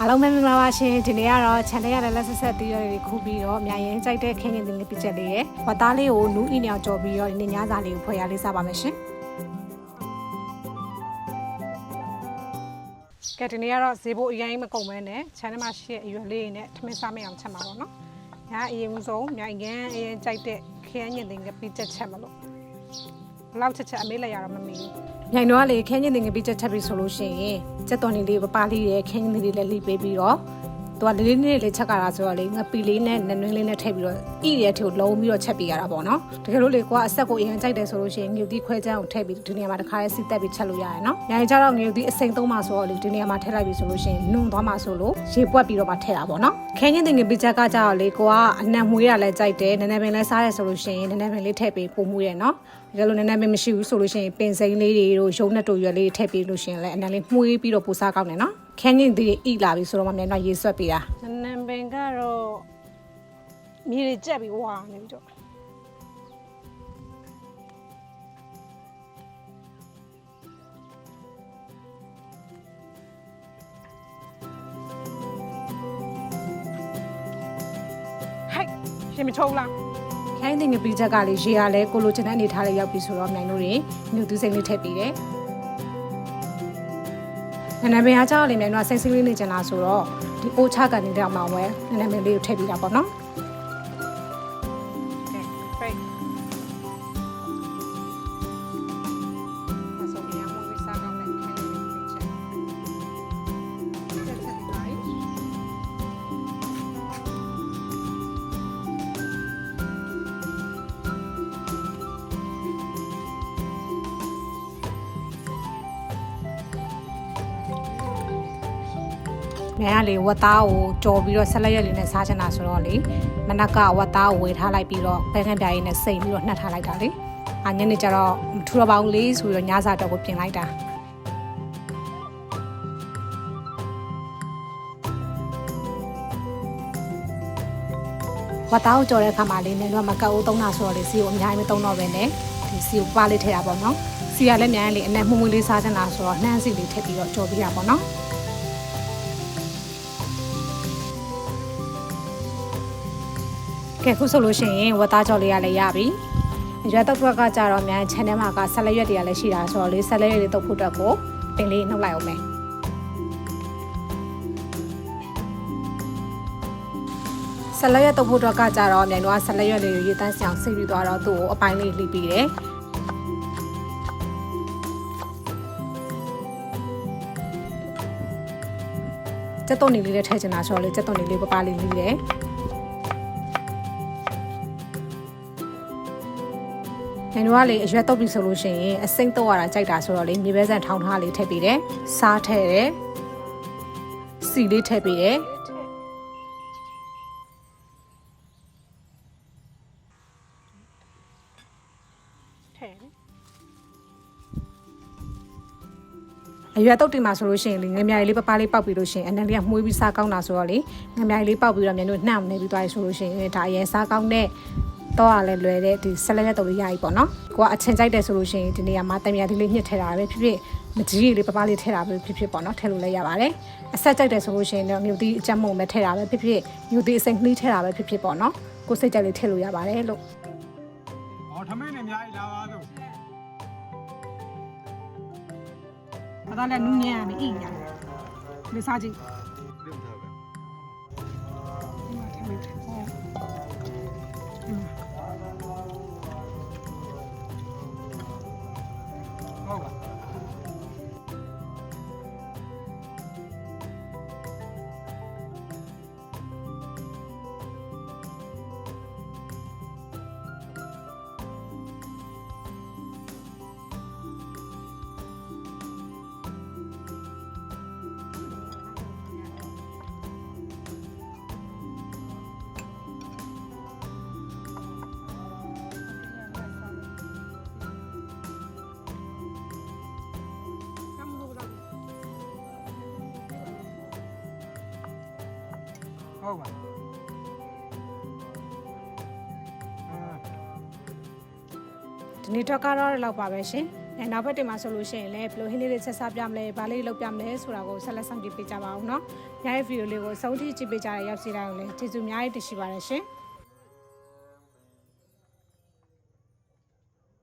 အားလုံးပဲမင်္ဂလာပါရှင်ဒီနေ့ကတော့ channel ရတဲ့လက်ဆက်ဆက်တီးရတွေခုပြီးတော့အများရင်ကြိုက်တဲ့ခင်းရင်တင်လေးပြချက်လေးရယ်ဝတ်သားလေးကိုနူးအီနေအောင်ကြော်ပြီးတော့ဒီနေ့ညစာလေးကိုဖွဲ့ရလေးစားပါမယ်ရှင်ကဲဒီနေ့ကတော့ဈေးဘိုးအရင်မကုန်မဲနဲ့ channel မှာရှိတဲ့အရွယ်လေးတွေနဲ့ထမင်းစားမအောင်ချက်မှာပေါ့နော်ညာအရင်ဆုံးညာအရင်အရင်ကြိုက်တဲ့ခင်းရင်တင်လေးပြချက်ချက်မလို့ဘယ်လောက်ချက်ချက်အမေးလိုက်ရတော့မမီဘူး မြိုင်တော့ကလေခင်းရင်တင်လေးပြချက်ချက်ပြီဆိုလို့ရှိရင်စက်တော်နေလေးပပလေးရယ်ခင်းရင်တင်လေးလည်းလှိပေးပြီးတော့သူကလေးလေးလေးလေးချက်ကြတာဆိုတော့လေငပီလေးနဲ့နနွင်းလေးနဲ့ထည့်ပြီးတော့ဣရဲထီကိုလုံးပြီးတော့ချက်ပေးရတာပေါ့နော်တကယ်လို့လေကိုကအဆက်ကိုအရင်ကြိုက်တယ်ဆိုလို့ရှိရင်ငြုပ်သီးခွဲချမ်းကိုထည့်ပြီးဒီနေရာမှာတစ်ခါလေးစီတက်ပြီးချက်လို့ရတယ်နော်ညာရင်ကျတော့ငြုပ်သီးအစိမ်သုံးပါဆိုတော့လေဒီနေရာမှာထည့်လိုက်ပြီဆိုလို့ရှိရင်နုံသွားမှာဆိုလို့ရေပွက်ပြီးတော့မှထည့်တာပေါ့နော်ခင်းချင်းတင်ငပီချက်ကကြတော့လေကိုကအနံ့မွေးရလဲကြိုက်တယ်နည်းနည်းပင်လဲစားရဆိုလို့ရှိရင်နည်းနည်းပင်လေးထည့်ပြီးပုံမှုရနော် တကယ်လို့နည်းနည်းပင်မရှိဘူးဆိုလို့ရှိရင်ပင်စိမ်းလေးတွေတို့ရုံနဲ့တို့ရွက်လေးထည့်ပြီးလို့ရှိရင်လည်းအနံ့လေးမှုေးပြီးတော့ပူစားကောင်းတယ်နော်ခင်းချင်းတင်ဣလာပြီဆိုတော့မှမြန်တော့ရေဆွက်ပေးတာနည်းနည်းပင်ကတော့မြေတွေကြက်ပြီးဝါနေပြီးတော့ဟဲ့ရှင်မချုံလား ခိုင်းတဲ့ငပီချက်ကလေးရေရလဲကိုလိုချင်တဲ့အနေထားလေးရောက်ပြီဆိုတော့မြိုင်တို့တွေညူသူစိတ်လေးထည့်ပြီးတယ်နည်းနည်းပင်အားကြောက်လေးမြိုင်တို့ကစိတ်စိတ်လေးနေချင်တာဆိုတော့ဒီအိုချကန်နေတဲ့အောင်မှာဝဲနည်းနည်းပင်လေးကိုထည့်ပြီးတာပေါ့နော် မြန်ကလေဝတ်သားကိုကြော်ပြီးတော့ဆက်လက်ရက်လေးနဲ့စားချင်တာဆိုတော့လေမနက်ကဝတ်သားကိုဝေထားလိုက်ပြီးတော့ပဲခန့်ပြားရည်နဲ့စိတ်ပြီးတော့နှက်ထားလိုက်တာလေအညနေကျတော့မထူတော့ပါဘူးလေဆိုပြီးတော့ညစာတော့ကိုပြင်လိုက်တာဝတ်သားကိုကြော်တဲ့အခါမှာလေနင်တို့ကမကောက်ဦးသုံးတာဆိုတော့လေစီကိုအများကြီးမသုံးတော့ပဲနဲ့ဒီစီကိုပါလေးထည့်တာပေါ့နော်စီကလည်းမြန်လေအနက်မှုမွေးလေးစားချင်တာဆိုတော့နှမ်းစီလေးထည့်ပြီးတော့ကြော်ပြီးတာပေါ့နော် ကဲခုဆိုလို့ရှိရင်ဝတ်သားကြော်လေးရလည်းရပြီ။ရွက်တော့ဘက်ကကြတော့မြန် channel မှာကဆက်လက်ရွက်တွေကလည်းရှိတာဆိုတော့လေဆက်လက်ရွက်တွေတုပ်ဖို့အတွက်ကိုပင်လေးနှုတ်လိုက်အောင်မယ်။ဆက်လက်ရွက်တုပ်ဖို့အတွက်ကကြတော့မြန်တော့ဆက်လက်ရွက်လေးတွေရေးတန်းစအောင်ဆိတ်ပြီးသွားတော့သူ့ကိုအပိုင်းလေးလှီးပြီးတယ်။စက်သွန်နေလေးနဲ့ထည့်ချင်တာဆိုတော့လေစက်သွန်နေလေးပပလေးလှီးတယ်။ ညနေကလေအရွက်တော့ပြီဆိုလို့ရှိရင်အစိမ့်တော့ရတာကြိုက်တာဆိုတော့လေမြေပဲဆန်ထောင်းထားလေးထည့်ပေးတယ်။စားထည့်တယ်။စီလေးထည့်ပေးတယ်။ထည့်အရွက်တုတ်တင်မှာဆိုလို့ရှိရင်လေငမြရီလေးပပလေးပောက်ပြီးလို့ရှိရင်အနံလေးကမှုေးပြီးစားကောင်းတာဆိုတော့လေငမြရီလေးပောက်ပြီးတော့မြန်တို့နှံ့နေပြီးသွားရဆိုလို့ရှိရင်ဒါအရင်စားကောင်းတဲ့ တော့ရလဲလွယ်တဲ့ဒီဆက်လက်ရက်တုတ်လေးရပြီပေါ့နော်ကိုကအချင်းကြိုက်တယ်ဆိုလို့ရှိရင်ဒီနေရာမှာတံမြာဒီလေးညှစ်ထည့်တာပဲဖြစ်ဖြစ်မကြီးလေးပပလေးထည့်တာပဲဖြစ်ဖြစ်ပေါ့နော်ထည့်လို့လည်းရပါတယ်အဆက်ကြိုက်တယ်ဆိုလို့ရှိရင်တော့မြူတီအကြက်မုံပဲထည့်တာပဲဖြစ်ဖြစ်မြူတီအစိမ့်နှီးထည့်တာပဲဖြစ်ဖြစ်ပေါ့နော်ကိုစိတ်ကြိုက်လေးထည့်လို့ရပါတယ်လို့။အော်ထမင်းနဲ့အများကြီးလာပါတော့ဘာသာလဲနူးညံ့ရမယ်အိညာလေစားကြည့်။ ဟုတ်ပါဒီနေ့တော့ကတော့လောက်ပါပဲရှင်။နောက်ဘက်တင်မှာဆိုလို့ရှိရင်လည်းဘလိုဟင်းလေးတွေဆက်စားပြမလဲ၊ဘာလေးလုပ်ပြမလဲဆိုတာကိုဆက်လက်ဆောင်ကြည့်ပေးကြပါဦးနော်။ညာရဲ့ဗီဒီယိုလေးကိုအဆုံးထိကြည့်ပေးကြတဲ့ရောက်စီတိုင်းကိုလည်းကျေးဇူးအများကြီးတင်ရှိပါတယ်ရှင်။